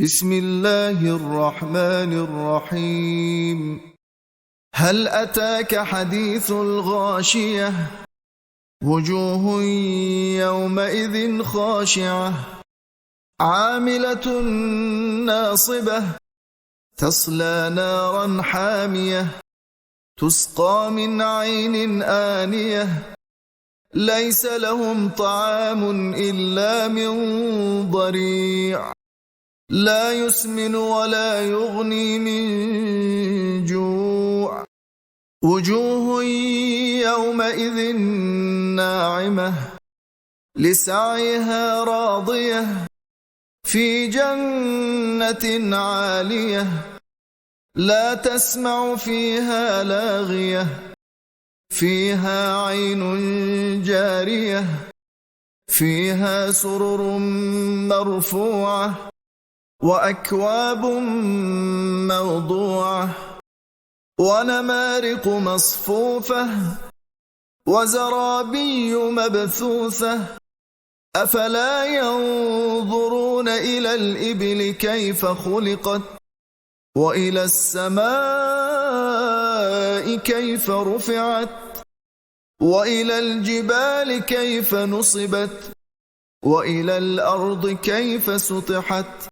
بسم الله الرحمن الرحيم. هل أتاك حديث الغاشية؟ وجوه يومئذ خاشعة. عاملة ناصبة. تصلى نارا حامية. تسقى من عين آنية. ليس لهم طعام إلا من ضريع. لا يسمن ولا يغني من جوع. وجوه يومئذ ناعمة لسعيها راضية في جنة عالية لا تسمع فيها لاغية فيها عين جارية فيها سرر مرفوعة. وأكواب موضوعة ونمارق مصفوفة وزرابي مبثوثة أفلا ينظرون إلى الإبل كيف خلقت وإلى السماء كيف رفعت وإلى الجبال كيف نصبت وإلى الأرض كيف سطحت